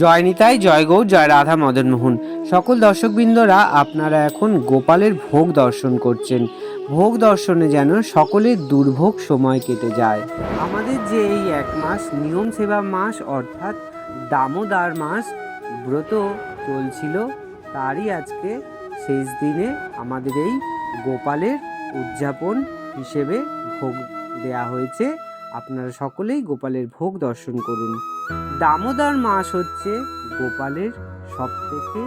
জয় নিতাই, জয় গৌ জয় রাধা মদন মোহন। সকল দর্শকবৃন্দরা, আপনারা এখন গোপালের ভোগ দর্শন করছেন। ভোগ দর্শনে যেন সকলের দুর্ভোগ সময় কেটে যায়। আমাদের যে এই এক মাস, নিয়ম সেবা মাস, অর্থাৎ দামোদার মাস, ব্রত চলছিল, তারই আজকে শেষ দিনে আমাদের এই গোপালের উদযাপন হিসেবে ভোগ দেয়া হয়েছে। আপনারা সকলেই গোপালের ভোগ দর্শন করুন। দামোদর মাস হচ্ছে গোপালের সব থেকে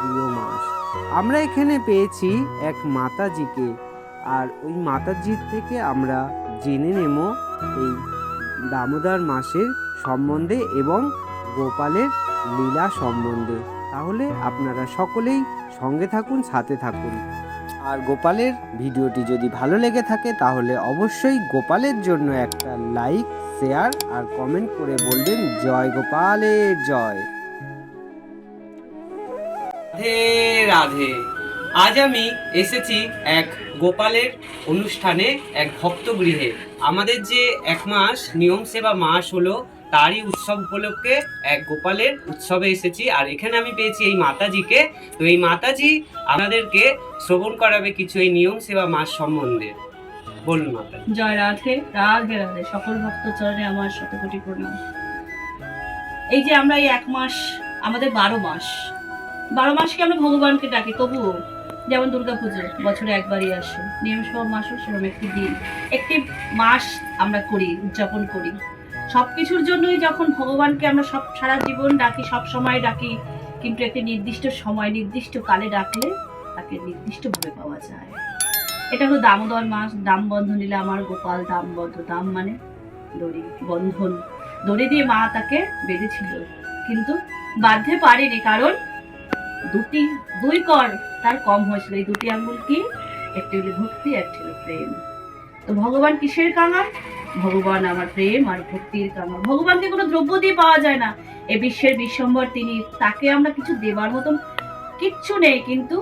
প্রিয় মাস। আমরা এখানে পেয়েছি এক মাতাজিকে, আর ওই মাতাজির থেকে আমরা জেনে নেব এই দামোদর মাসের সম্বন্ধে এবং গোপালের লীলা সম্বন্ধে। তাহলে আপনারা সকলেই সঙ্গে থাকুন, সাথে থাকুন। আর গোপালের ভিডিওটি যদি ভালো লেগে থাকে তাহলে অবশ্যই গোপালের জন্য একটা লাইক, শেয়ার আর কমেন্ট করে বলবেন, জয় গোপালের জয়। রাধে রাধে। আজ আমি এসেছি এক গোপালের অনুষ্ঠানে এক ভক্তগৃহে। আমাদের যে এক মাস নিয়ম সেবা মাস হলো তারই উৎসব উপলক্ষে এক গোপালের উৎসবে এসেছি। আর এখানে আমি পেয়েছি এই মাতাজিকে। তো এই মাতাজি আমাদেরকে শ্রবণ করাবে কিছু এই নিয়ম সেবা মাস সম্বন্ধে। বলুন মাতাজি। জয় রাধে রাধে রাধে, সকল ভক্ত চরণে আমার শতকোটি প্রণাম। এই যে আমরা এই এক মাস, আমাদের বারো মাস। বারো মাসকে আমরা ভগবানকে ডাকি, তবুও যেমন দুর্গাপুজো, বছরে একবারই আসে। নিয়ম সহ মাসও সেরকম একটি দিন, একটি মাস আমরা করি, উদযাপন করি। সব কিছুর জন্যই যখন ভগবানকে আমরা সব সারা জীবন ডাকি, সব সময় ডাকি, কিন্তু একটি নির্দিষ্ট সময়, নির্দিষ্ট কালে ডাকলে তাকে নির্দিষ্টভাবে পাওয়া যায়। এটা হলো দামোদর মাস, দাম বন্ধন নিলে আমার গোপাল, দাম বন্ধ, দাম মানে দড়ি, বন্ধন। দড়ি দিয়ে মা তাকে বেঁধেছিল, কিন্তু বাঁধতে পারেনি কারণ দুটি, দুই কর তার কম হয়েছিল। এই দুটি আঙ্গুল কি? একটি হলো ভক্তি, একটি হলো প্রেম। তো ভগবান কিসের কাঙাল? ভগবান আমার প্রেম আর ভক্তির কাঙাল ভগবানকে কোনো দ্রব্য দিয়ে পাওয়া যায় না। এ বিশ্বের বিশ্বম্বর, তিনি তাকে আমরা কিছু দেবার মতন কিচ্ছু নেই, কিন্তু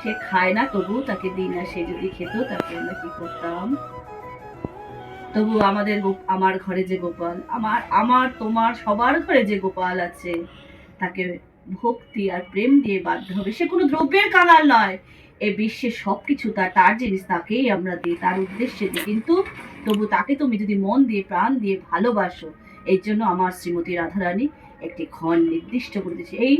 সে খায় না তবু তাকে দিই না। সে যদি খেত, তাকে আমরা কি করতাম? তবু আমাদের আমার ঘরে যে গোপাল, আমার আমার, তোমার সবার ঘরে যে গোপাল আছে, তাকে ভক্তি আর প্রেম দিয়ে বাধ্য হবে। সে কোনো দ্রব্যের কাঙাল নয়। এ বিশ্বের সব কিছু তার তার জিনিস তাকেই আমরা দিই, তার উদ্দেশ্যে দিই। কিন্তু তবু তাকে তুমি যদি মন দিয়ে, প্রাণ দিয়ে ভালোবাসো, এর জন্য আমার শ্রীমতী রাধারানী একটি ক্ষণ নির্দিষ্ট করে দিয়েছে। এই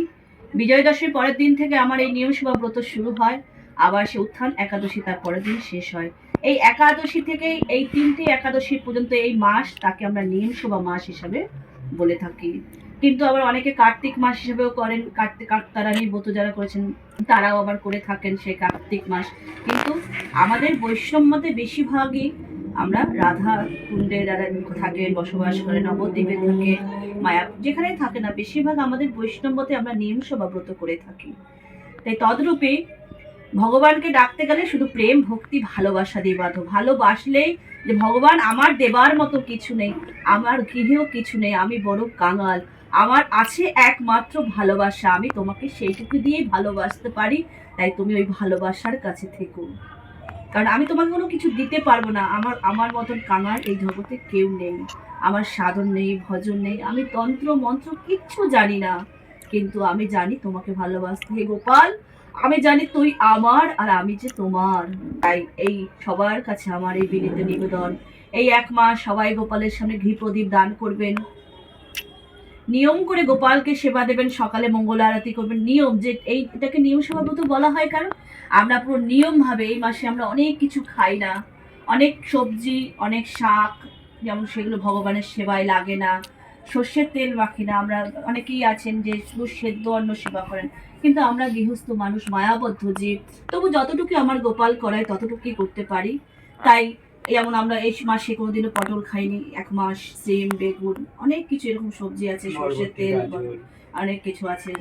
বিজয় দশমীর পরের দিন থেকে আমার এই নিয়ম সেবা ব্রত শুরু হয়। আবার সে উত্থান একাদশী তার পরের দিন শেষ হয়। এই একাদশী থেকে এই তিনটে একাদশী পর্যন্ত এই মাস তাকে আমরা নিয়ম সেবা মাস হিসাবে বলে থাকি। কিন্তু আবার অনেকে কার্তিক মাস হিসেবেও করেন। কার্তিক, কাকতারানি ব্রত যারা করেছেন। তারাও আবার করে থাকেন সেই কার্তিক মাস। কিন্তু আমাদের বৈষম্যতে বেশিরভাগই আমরা রাধা কুণ্ডে যারা থাকেন, বসবাস করে, নবদ্বীপে থাকে, মায়া যেখানে থাকে না, বেশিরভাগ আমাদের বৈষ্ণবতে আমরা নিয়ম সভা ব্রত করে থাকি। তাই তদরূপে ভগবানকে ডাকতে গেলে শুধু প্রেম, ভক্তি, ভালোবাসা দিয়ে বাধ্য ভালোবাসলেই যে ভগবান আমার দেবার মতো কিছু নেই, আমার গৃহেও কিছু নেই, আমি বড় কাঙাল। আমার আছে একমাত্র ভালোবাসা। আমি তোমাকে সেইটুকু দিয়েই ভালোবাসতে পারি, তাই তুমি ওই ভালোবাসার কাছে থেকো। কারণ আমি তোমাকে কোনো কিছু দিতে পারব না। আমার আমার মতন কাঙার এই জগতে কেউ নেই। আমার সাধন নেই, ভজন নেই, আমি তন্ত্র, মন্ত্র কিচ্ছু জানি না। কিন্তু আমি জানি তোমাকে ভালোবাসতে। হে গোপাল, আমি জানি তুই আমার আর আমি যে তোমার। তাই এই সবার কাছে আমার এই বিনীত নিবেদন। এই এক মাস সবাই গোপালের সামনে ঘি প্রদীপ দান করবেন। নিয়ম করে গোপালকে সেবা দেবেন, সকালে মঙ্গল আরতি করবেন। নিয়ম যে এই, এটাকে নিয়ম সেবা ব্রত বলা হয় কারণ আমরা পুরো নিয়ম ভাবে এই মাসে আমরা অনেক কিছু খাই না। অনেক সবজি, অনেক শাক, যেমন সেগুলো ভগবানের সেবায় লাগে না। সর্ষের তেল মাখি না। আমরা অনেকেই আছেন যে শুধু সেদ্ধ অন্ন সেবা করেন। কিন্তু আমরা গৃহস্থ মানুষ, মায়াবদ্ধ জীব তবু যতটুকু আমার গোপাল করায় ততটুকুই করতে পারি। তাই যেমন আমরা এই মাসে কোনোদিনও পটল খাইনি এক মাস সিম বেগুন অনেক কিছু এরকম সবজি আছে সর্ষের তেল অনেক কিছু আছে।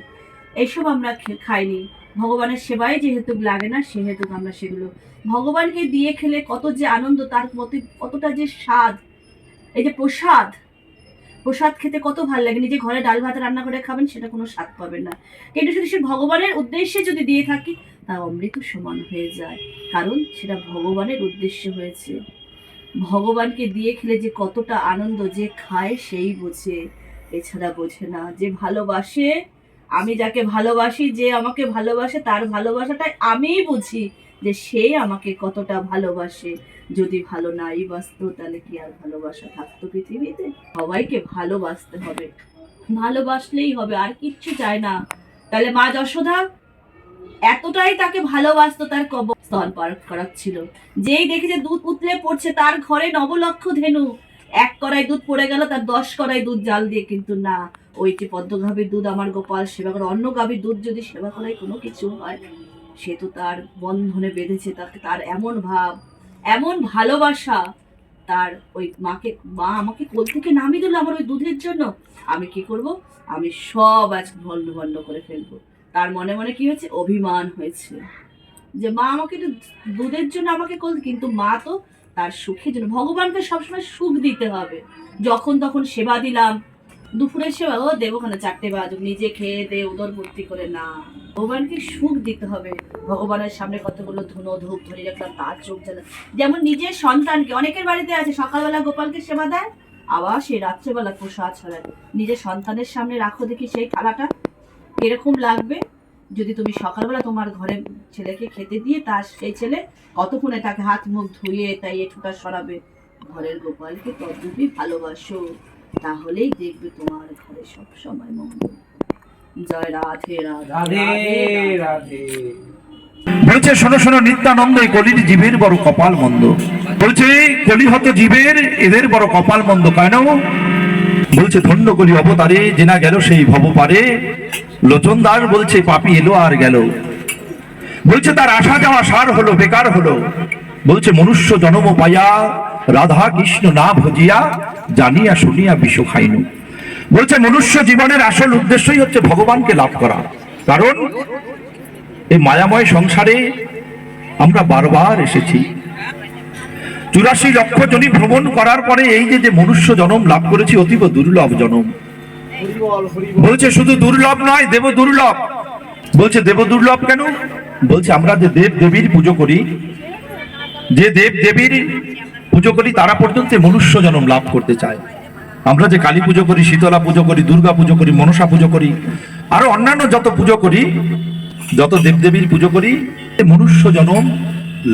এইসব আমরা খাইনি। ভগবানের সেবায় যেহেতু লাগে না সেহেতু আমরা সেগুলো ভগবানকে দিয়ে খেলে কত যে আনন্দ তার মতে কতটা যে স্বাদ এই যে প্রসাদ প্রসাদ খেতে কত ভালো লাগে? নিজে ঘরে ডাল ভাত রান্না করে খাবেন, সেটা কোনো স্বাদ পাবেন না। কিন্তু যদি সে ভগবানের উদ্দেশ্যে যদি দিয়ে থাকি তা অমৃত সমান হয়ে যায়। কারণ সেটা ভগবানের উদ্দেশ্যে হয়েছে। ভগবানকে দিয়ে খেলে যে কতটা আনন্দ, যে খায় সেই বোঝে। এছাড়া বোঝে না যে ভালোবাসে, আমি যাকে ভালোবাসি, যে আমাকে ভালোবাসে, তার ভালোবাসাটাই আমিই বুঝি। যে সে আমাকে কতটা ভালোবাসে। যদি ভালো নাই বাসতো তাহলে কি আর ভালোবাসা থাকতো পৃথিবীতে? সবাইকে ভালোবাসতে হবে। ভালোবাসলেই হবে, আর কিচ্ছু চায় না। তাহলে মা যশোদা এতটাই তাকে ভালোবাসতো, তার কব স্তন পার করাচ্ছিল। যেই দেখেছে দুধ উতলে পড়ছে, তার ঘরে নবলক্ষ ধেনু। এক কড়াই দুধ পড়ে গেল, তার দশ কড়াই দুধ জাল দিয়ে, কিন্তু না। ওই ওইটি পদ্মগাভীর দুধ আমার গোপাল সেবা করে অন্য গাভীর দুধ যদি সেবা করায় কোনো কিছু হয় সে তো তার বন্ধনে বেঁধেছে তাকে তার এমন ভাব, এমন ভালোবাসা। তার ওই মাকে, মা আমাকে কোল থেকে নামিয়ে দিল আমার ওই দুধের জন্য। আমি কি করব? আমি সব আজ ভণ্ড ভণ্ড করে ফেলব। তার মনে মনে কি হয়েছে? অভিমান হয়েছে। যে মা আমাকে একটু দুধের জন্য আমাকে কোল, কিন্তু মা তো তার সুখের জন্য, ভগবানকে সবসময় সুখ দিতে হবে। যখন তখন সেবা দিলাম দুপুরের দেবো ওখানে চারটে বাজুক, নিজে খেয়ে দে উদর ভর্তি করে না। ভগবানকে সুখ দিতে হবে। ভগবানের সামনে কতগুলো ধুনো, ধূপ ধরে রাখলাম, তার চোখ জ্বালা যেমন নিজের সন্তানকে, অনেকের বাড়িতে আছে, সকালবেলা গোপালকে সেবা দেয়, আবার সেই রাত্রেবেলা প্রসাদ ছড়ায়। নিজের সন্তানের সামনে রাখো দেখি সেই থালাটা কীরকম লাগবে, যদি তুমি সকালবেলা তোমার ঘরে ছেলেকে খেতে দিয়ে তার সেই ছেলে কতক্ষণে তাকে হাত মুখ ধুয়ে তাই এঠুটা সরাবে? ঘরের গোপালকে তদ্রূপই ভালোবাসো। তাহলেই দেখবে তোমার ঘরে সব সময় মঙ্গল। জয় রাধে রাধে রাধে বলছে শোনো শোনো নিত্যানন্দ এই কলির জীবের বড় কপাল মন্দ। বলছে কলি হত জীবের এদের বড় কপাল মন্দ কেন বলছে ধন্য কলি অবতারে জেনা গেল সেই ভব পারে লোচনদার বলছে পাপি এলো আর গেল। বলছে তার আসা যাওয়া সার হলো বেকার হলো। বলছে মনুষ্য জনম পাইয়া রাধা কৃষ্ণ না ভজিয়া জানিয়া শুনিয়া বিষ খাইনু। বলছে, মনুষ্য জীবনের আসল উদ্দেশ্যই হচ্ছে ভগবানকে লাভ করা। কারণ, এই মায়াময় সংসারে আমরা বারবার এসেছি। চুরাশি লক্ষ জনী ভ্রমণ করার পরে এই যে যে মনুষ্য জনম লাভ করেছি, অতীব দুর্লভ জনম। বলছে, শুধু দুর্লভ নয়, দেব দুর্লভ। বলছে, দেব দুর্লভ কেন? বলছে, আমরা যে দেব দেবীর পুজো করি, যে দেব দেবীর পুজো করি, তারা পর্যন্ত মনুষ্য জনম লাভ করতে চায়। আমরা যে কালী পুজো করি, শীতলা পুজো করি, দুর্গা পুজো করি, মনসা পুজো করি, আরও অন্যান্য যত পুজো করি, যত দেবদেবীর পুজো করি মনুষ্য জনম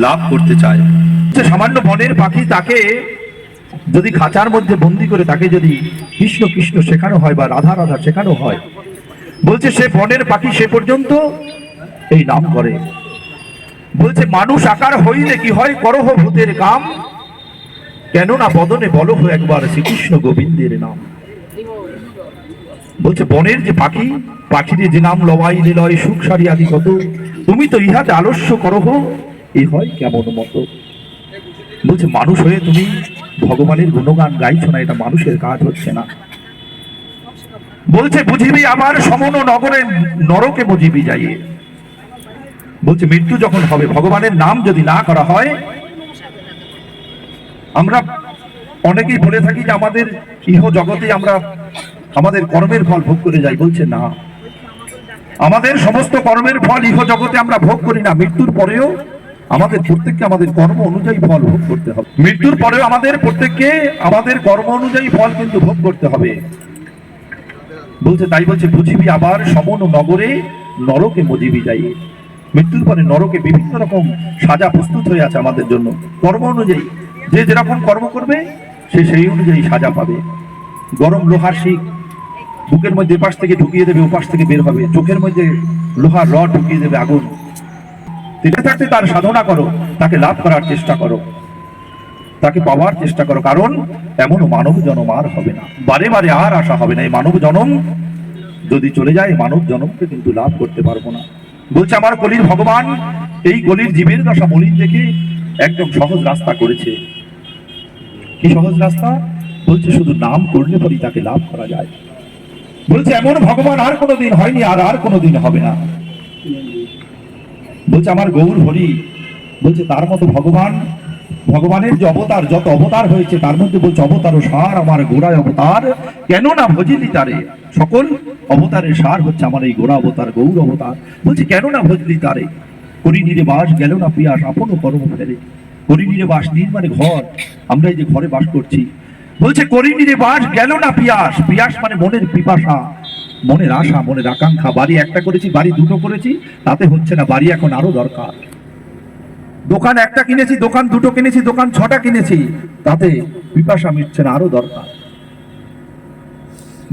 লাভ করতে চায়। যে সামান্য বনের পাখি তাকে যদি খাঁচার মধ্যে বন্দি করে তাকে যদি কৃষ্ণ কৃষ্ণ শেখানো হয় বা রাধা রাধা শেখানো হয়, বলছে সে বনের পাখি সে পর্যন্ত এই নাম করে। বলছে, মানুষ আকার হইলে কি হয়? করহ ভূতের কাম কেননা বদনে বলহ একবার শ্রীকৃষ্ণ গোবিন্দের নাম। বলছে, বনের যে পাখি, পাখিরে যে নাম লবাই নিলয়, সুখ সারি আদি কত, তুমি তো ইহাতে আলস্য করহ, এ হয় কেমন মতো? বলছে, মানুষ হয়ে তুমি ভগবানের গুণগান গাইছো না, এটা মানুষের কাজ হচ্ছে না। বলছে, বুঝিবি আমার সমন নগরে নরকে বুঝিবি যাইয়ে। বলছে, মৃত্যু যখন হবে, ভগবানের নাম যদি না করা হয় আমরা অনেকেই বলে থাকি যে আমাদের ইহ জগতে আমরা আমাদের কর্মের ফল ভোগ করে যাই। বলছে না। আমাদের সমস্ত কর্মের ফল ইহ জগতে আমরা ভোগ করি না। মৃত্যুর পরেও আমাদের প্রত্যেককে আমাদের কর্ম অনুযায়ী ফল ভোগ করতে হবে। মৃত্যুর পরেও আমাদের প্রত্যেককে আমাদের কর্ম অনুযায়ী ফল কিন্তু ভোগ করতে হবে। বলছে, তাই বলছে, বুঝিবি আবার সমন নগরে নরকে মজিবি যাই মৃত্যুর পরে নরকে বিভিন্ন রকম সাজা প্রস্তুত হয়ে আছে আমাদের জন্য। কর্ম অনুযায়ী, যে যেরকম কর্ম করবে, সে সেই অনুযায়ী সাজা পাবে। গরম লোহার শিখ বুকের মধ্যে এপাশ থেকে ঢুকিয়ে দেবে, ওপাশ থেকে বের হবে। চোখের মধ্যে লোহার রড ঢুকিয়ে দেবে আগুন। তেতে থাকতে তার সাধনা করো, তাকে লাভ করার চেষ্টা করো। তাকে পাওয়ার চেষ্টা করো, কারণ এমন মানব জনম আর হবে না। বারে বারে আর আসা হবে না, এই মানব জনম যদি চলে যায়, মানব জনমকে কিন্তু লাভ করতে পারব না। বলছে, আমার কলির ভগবান, এই কলির জীবের দশা মলিন দেখে একদম সহজ রাস্তা করেছে। কি সহজ রাস্তা? বলছে, শুধু নাম করলে পরেই তাকে লাভ করা যায়। বলছে, এমন ভগবান আর কোনোদিন হয়নি, আর আর কোনোদিন হবে না। বলছে, আমার গৌর হরি। বলছে, তার মতো ভগবান, ভগবানের যে অবতার, যত অবতার হয়েছে, তার মধ্যে বলছে, অবতার সার, আমার গোড়ায় অবতার কেন না ভজিলি তারে সকল অবতারের সার হচ্ছে আমার এই গোড়া অবতার, গৌর অবতার। বলছে কেন না ভজলি তারে? করিনিরে বাস গেল না পিয়াস আপন কর্ম ফেরে করিনিরে বাস নির মানে ঘর, আমরা এই যে ঘরে বাস করছি। বলছে করিনি রে বাস গেল না পিয়াস? পিয়াস মানে মনের পিপাসা, মনের আশা, মনের আকাঙ্ক্ষা। বাড়ি একটা করেছি, বাড়ি দুটো করেছি, তাতে হচ্ছে না, বাড়ি এখন আরও দরকার। দোকান একটা কিনেছি, দোকান দুটো কিনেছি, দোকান ছটা কিনেছি, তাতে পিপাসা মিটছে না, আরও দরকার।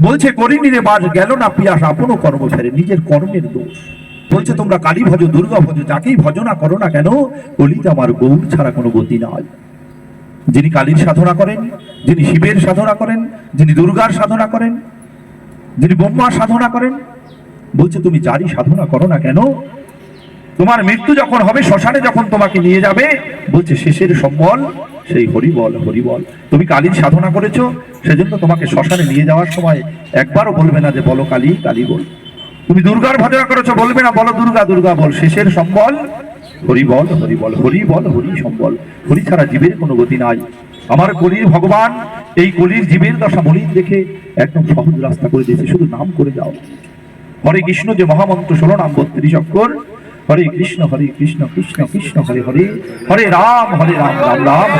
বলছে, করিনি রে বাস গেল না পিয়াস, আপনও কর্ম ফেরে নিজের কর্মের দোষ। বলছে, তোমরা কালী ভজ, দুর্গা ভজ, যাকেই ভজনা করো না কেন কলিতে আমার গৌর ছাড়া কোনো গতি নাই। যিনি কালীর সাধনা করেন, যিনি শিবের সাধনা করেন, যিনি দুর্গার সাধনা করেন, যিনি ব্রহ্মার সাধনা করেন, বলছে, তুমি যারই সাধনা করো না কেন, তোমার মৃত্যু যখন হবে, শ্মশানে যখন তোমাকে নিয়ে যাবে, বলছে, শেষের সম্বল সেই হরিবল হরিবল। তুমি কালীর সাধনা করেছ, সেজন্য তোমাকে শ্মশানে নিয়ে যাওয়ার সময় একবারও বলবে না যে, বলো কালী কালী বল। তুমি দুর্গার ভজনা করেছ, বলবে না, বলো দুর্গা দুর্গা বল। শেষের সম্বল হরি বল হরি বল হরি বল হরি সম্বল। হরি ছাড়া জীবের কোনো গতি নাই। আমার কলির ভগবান, এই কলির জীবের দশা মলিন দেখে একদম সহজ রাস্তা করে দিয়েছে। শুধু নাম করে যাও। হরে কৃষ্ণ যে মহামন্ত্র, ষোলো নাম, বত্রিশ অক্ষর। হরে কৃষ্ণ হরে কৃষ্ণ কৃষ্ণ কৃষ্ণ, হরে হরে। হরে রাম হরে রাম রাম রাম,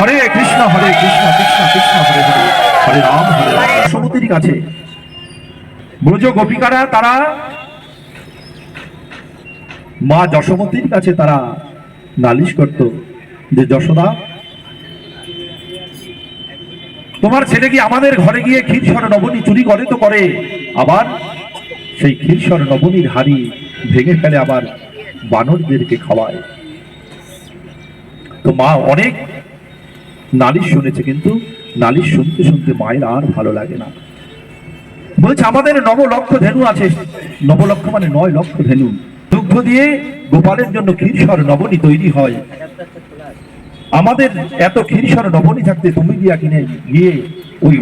হরে হরে কৃষ্ণ হরে কৃষ্ণ কৃষ্ণ কৃষ্ণ, হরে হরে। হরে রাম হরে রাম। সমুদ্রের কাছে। ব্রজ গোপিকারা, তারা মা যশোমতীর কাছে তারা নালিশ করত যে, যশোদা, তোমার ছেলে কি আমাদের ঘরে গিয়ে ক্ষীরসর নবনী চুরি করে তো করে? আবার সেই ক্ষীরসর নবনীর হাড়ি ভেঙে ফেলে আবার বানরদেরকে খাওয়ায়। তো মা অনেক নালিশ শুনেছে, কিন্তু নালিশ শুনতে শুনতে মায়ের আর ভালো লাগে না। বলছে, আমাদের নবলক্ষ ধেনু আছে। নবলক্ষ মানে নয় লক্ষ ধেনু। দুগ্ধ দিয়ে গোপালের জন্য ক্ষীরসর নবনী তৈরি হয়। আমাদের এত ক্ষীরসর নবনী থাকতে তুমি দিয়া কিনে গিয়ে ওই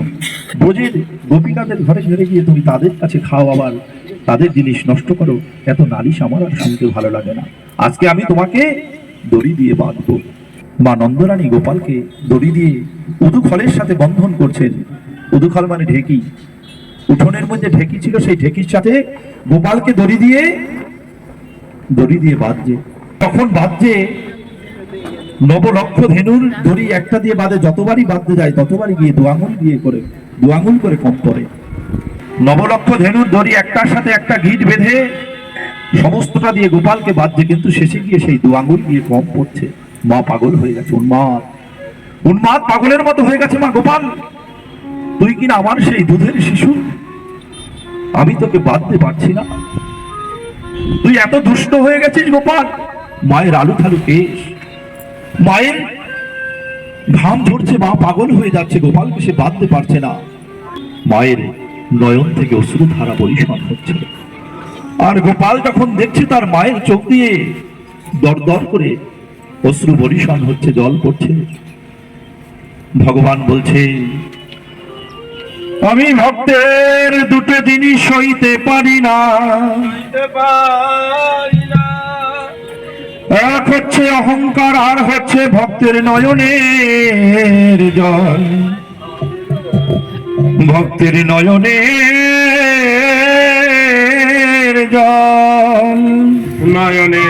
ব্রজের গোপিকাদের ঘরে ঘরে গিয়ে তুমি তাদের কাছে খাও আবার। তাদের জিনিস নষ্ট করো। এত নালিশ আমার আর শুনতে ভালো লাগে না। আজকে আমি তোমাকে দড়ি দিয়ে বাঁধবো। মা নন্দরানী গোপালকে দড়ি দিয়ে উদুখলের সাথে বন্ধন করছেন। উদুখল মানে ঢেকি। উঠোনের মধ্যে ঢেকি ছিল, সেই ঢেকির সাথে গোপালকে দড়ি দিয়ে দড়ি দিয়ে বাঁধছে। তখন বাঁধছে নবলক্ষ ধেনুর দড়ি একটা দিয়ে বাঁধে যতবারই বাঁধতে যায়, ততবারই গিয়ে দু আঙুল দিয়ে করে, দু করে কম পড়ে নবলক্ষ ধেনুর দড়ি একটার সাথে একটা গিট বেঁধে, সমস্তটা দিয়ে গোপালকে বাঁধছে কিন্তু শেষে গিয়ে সেই দু আঙুল দিয়ে কম পড়ছে মা পাগল হয়ে গেছে, উন্মাদ। উন্মাদ পাগলের মতো হয়ে গেছে মা গোপাল। তুই কিনা আমার সেই দুধের শিশু? আমি তোকে বাঁধতে পারছি না। তুই এত দুষ্ট হয়ে গেছিস গোপাল। মায়ের আলু ঠালু কেশ। মায়ের ঘাম ঝরছে মা পাগল হয়ে যাচ্ছে, গোপালকে সে বাঁধতে পারছে না। মায়ের নয়ন থেকে অশ্রু ধারা পরিষ্কার হচ্ছে। আর গোপাল যখন দেখছে তার মায়ের চোখ দিয়ে দর দর করে অশ্রু বরিশন হচ্ছে, জল পড়ছে, ভগবান বলছে, আমি ভক্তের দুটো জিনিস সইতে পারি না। এক হচ্ছে অহংকার আর হচ্ছে ভক্তের নয়নের জল ভক্তের নয়নের জল নয়নের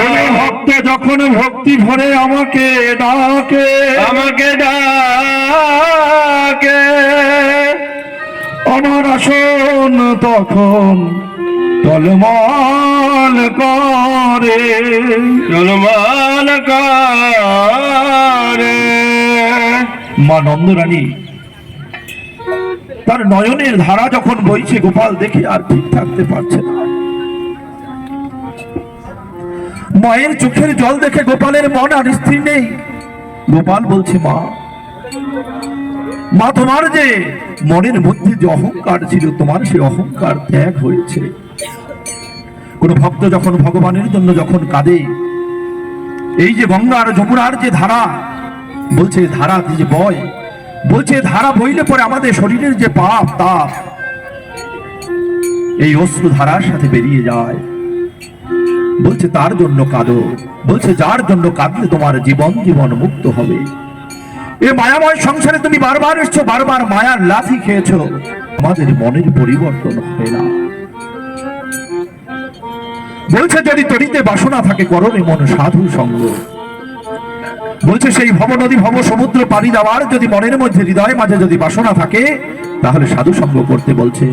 ওরে ভক্ত যখন ভক্তি ভরে আমাকে ডাকে আমাকে ডাকে। আমার আসন তখন টলমল করে জলমান করে। মা নন্দরানী, তার নয়নের ধারা যখন বইছে, গোপাল দেখে আর ঠিক থাকতে পারছে না। মায়ের চোখের জল দেখে গোপালের মন আর স্থির নেই। গোপাল বলছে, মা মা, তোমার যে মনের মধ্যে যে অহংকার ছিল, তোমার সেই অহংকার ত্যাগ হয়েছে। কোন ভক্ত যখন ভগবানের জন্য যখন কাঁদে, এই যে গঙ্গার যমুনার যে ধারা, বলছে ধারা যে বয়, বলছে ধারা বইলে পরে আমাদের শরীরের যে পাপ, তাপ, এই অশ্রু ধারার সাথে বেরিয়ে যায়। বলছে, তার জন্য কাঁদো। বলছে, যার জন্য কাঁদলে তোমার জীবন জীবন মুক্ত হবে। এ মায়াময় সংসারে তুমি বারবার এসছো, বারবার মায়ার লাথি খেয়েছো। আমাদের মনের পরিবর্তন হয় না। বলছে যদি তরিতে বাসনা থাকে করণে মন সাধু সঙ্গ। বলছে সেই ভব নদী ভব সমুদ্র পাড়ি দেওয়ার যদি মনের মধ্যে হৃদয় মাঝে যদি বাসনা থাকে তাহলে সাধু সঙ্গ করতে বলছে।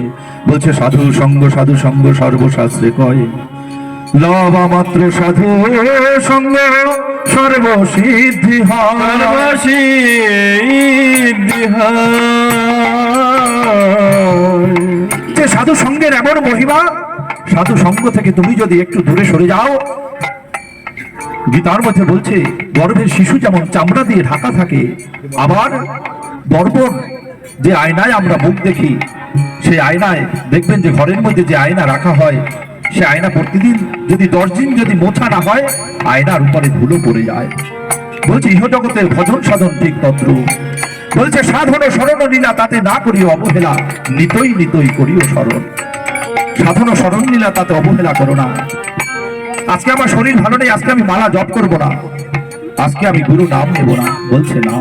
বলছে সাধু সঙ্গ সাধু সঙ্গ সর্বশাস্ত্রে কয় লবা মাত্র সাধু সঙ্গ সর্বসিদ্ধি হয়। যে সাধু সঙ্গের এমন মহিমা সাধু সঙ্গ থেকে তুমি যদি একটু দূরে সরে যাও, গীতার মধ্যে বলছে, গর্ভের শিশু যেমন চামড়া দিয়ে ঢাকা থাকে, আবার বর্বর যে আয়নায় আমরা মুখ দেখি, সেই আয়নায় দেখবেন যে ঘরের মধ্যে যে আয়না রাখা হয়, সে আয়না প্রতিদিন যদি দশ দিন যদি মোছা না হয়, আয়নার উপরে ধুলো পড়ে যায়। বলছে ইহ জগতের ভজন সাধন ঠিক তত্র বলছে, সাধন স্মরণ লীলা তাতে না করিও অবহেলা, নিতই নিতই করিও স্মরণ। সাধন স্মরণ তাতে অবহেলা করো না। আজকে আমার শরীর ভালো নেই, আজকে আমি মালা জপ করব না। আজকে আমি গুরু নাম নেব না, বলছে না,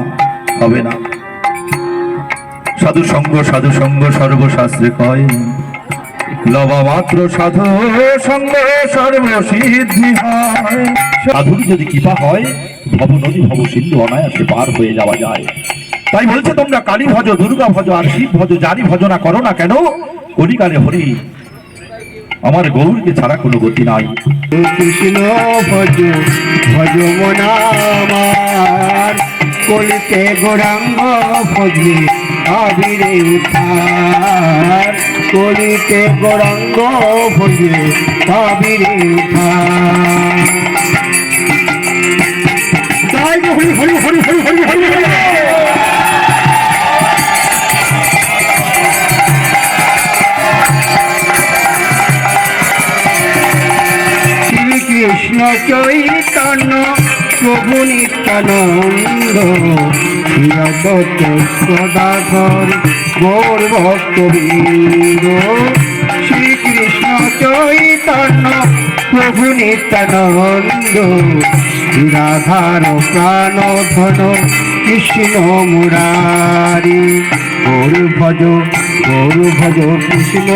হবে না। সাধু সঙ্গ সাধু সঙ্গ সর্বশাস্ত্রে কয়, লবা মাত্র সাধু, সঙ্গ সর্বসিদ্ধি হয়। সাধুর যদি কৃপা হয়, ভব নদী, ভব সিন্ধু অনায়াসে পার হয়ে যাওয়া যায়। তাই বলছে তোমরা কালী ভজ দুর্গা ভজ আর শিব ভজ যারই ভজনা করো না কেন? কলিকালে হরি আমার গৌরকে ছাড়া কোনো গতি নাই কৃষ্ণ ভজ ভজ মনামার কলিতে গোরাঙ্গ ভজে আবিরে উঠার কলিতে গোরাঙ্গ ভজে আবিরে উঠার হরি হরি হরি হরি হরি হরি হরি শ্রীকৃষ্ণ চৈতন্য, প্রভু নিত্যানন্দ শ্রীরদত্ত সদাধর গৌর ভক্তবৃন্দ। শ্রীকৃষ্ণ চৈতন্য, প্রভু নিত্যানন্দ, রাধার প্রাণ ধন কৃষ্ণ মুরারি। গৌর ভজ গৌর ভজ, কৃষ্ণ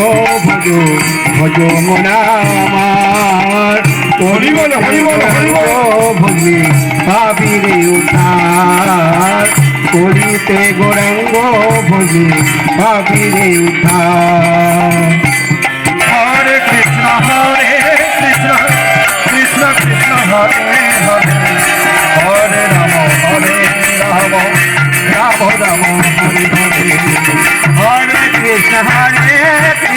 ভজ ভজ মনামার হরি বল হরি বল হরি বল। ভজে কাবিরে উঠার করিতে গোরাঙ্গ ভজে কাবিরে উঠার হরে কৃষ্ণ হরে কৃষ্ণ কৃষ্ণ কৃষ্ণ হরে হরে। হরে রাম হরে রাম রাম রাম হরে হরে। হরে কৃষ্ণ হরে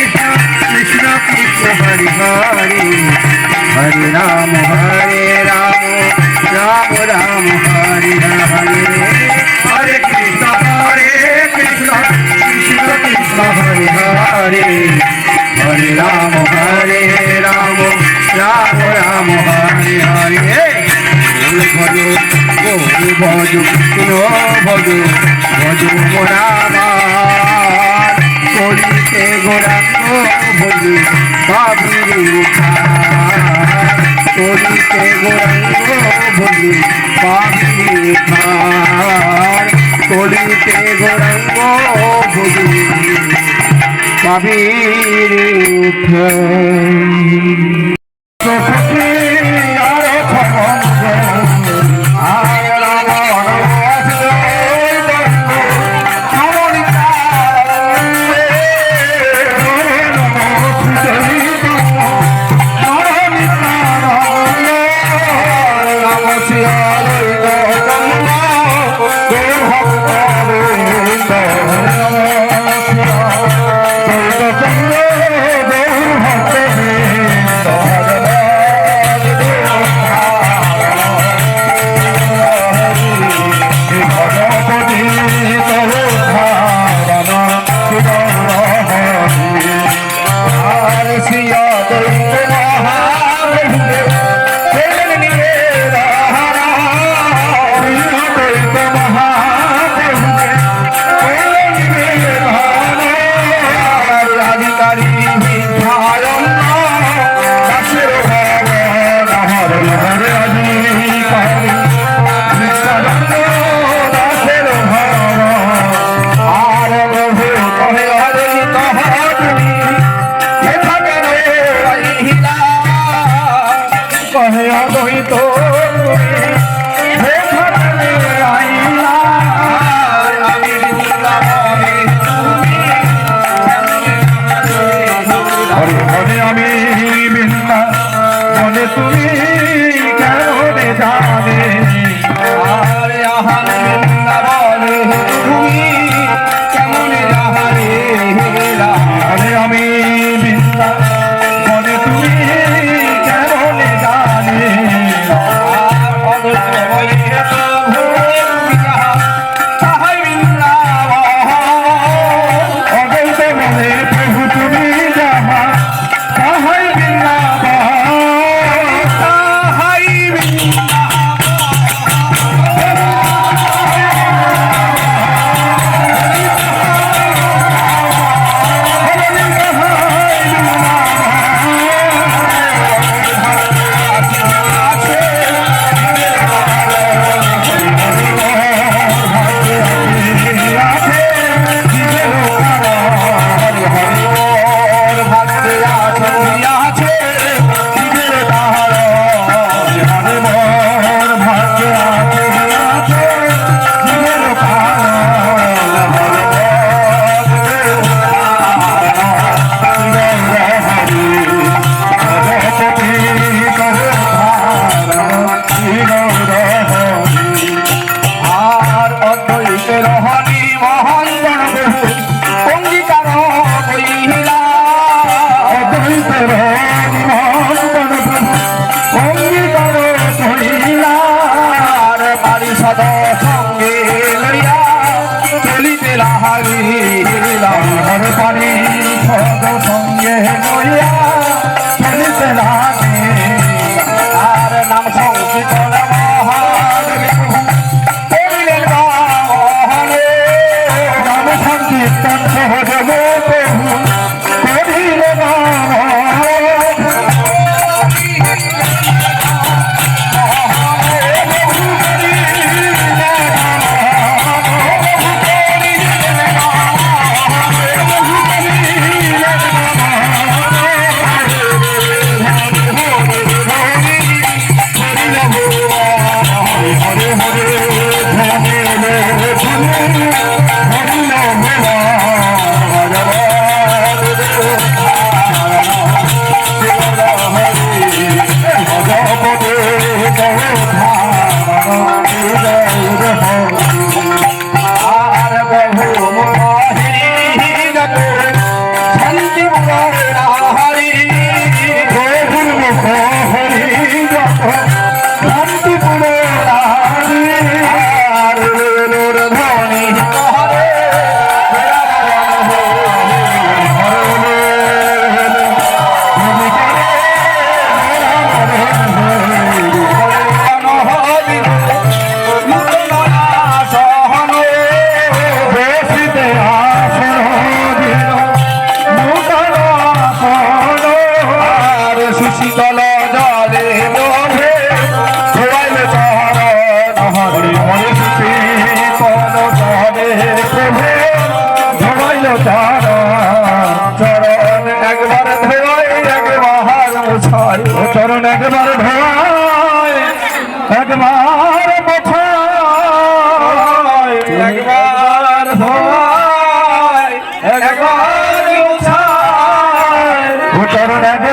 কৃষ্ণ কৃষ্ণ কৃষ্ণ হরে হরে হরে রাম হরে রাম রাম রাম হরে হরে হরে কৃষ্ণ হরে কৃষ্ণ কৃষ্ণ কৃষ্ণ হরে হরে হরে রাম হরে রাম রাম রাম হরে হরে ভজ ভজ ভজ ভজ মোরামার করিতে গোরাঙ্গ বাবিরে উঠার করিতে গোরাঙ্গ ভজ বাবিরে মনে তুমি பாடக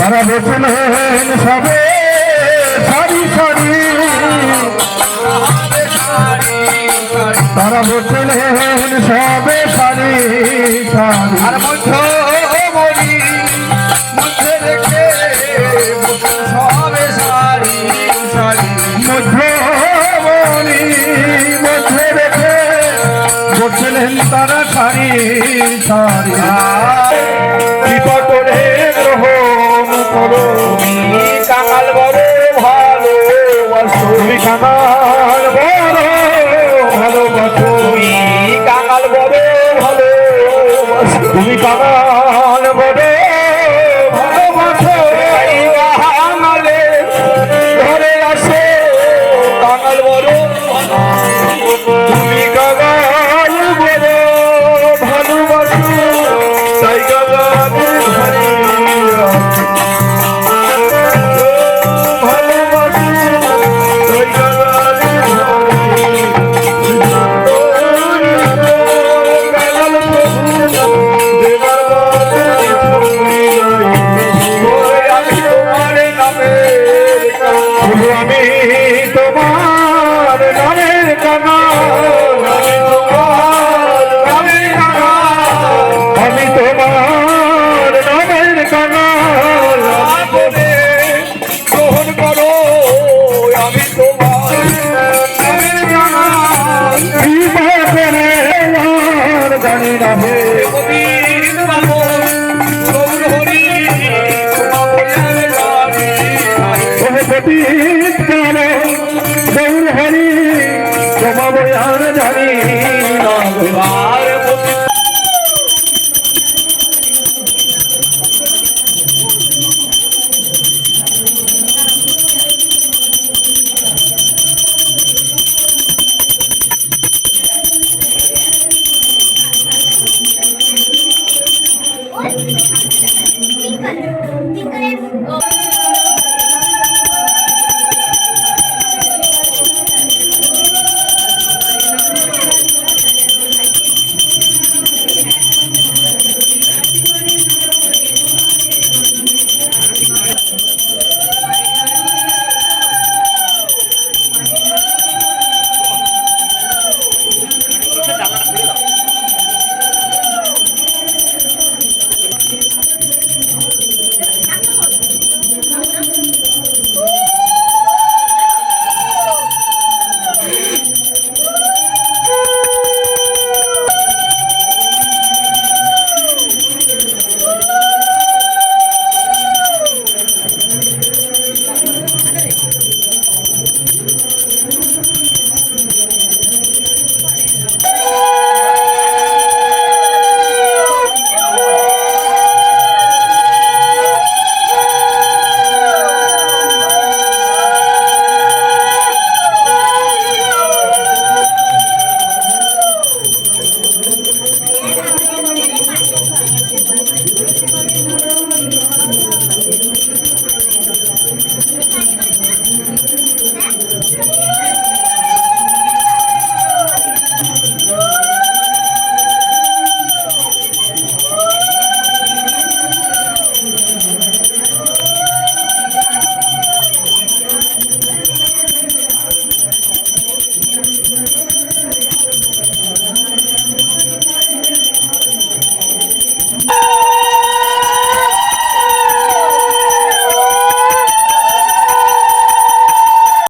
তারা দেখলেন হ্যাঁ, হ্যাঁ, হ্যাঁ, সবে সারি সারি। তারা বসলেন সবে সারি সারি। আর মধ্যমণি মধ্যে রেখে সবে সারি সারি। মধ্যমণি তুমি কাঙাল বড় ভালোবাসো তুমি কাঙাল বড় ভালোবাসো তুমি কাঙাল বড় Oh.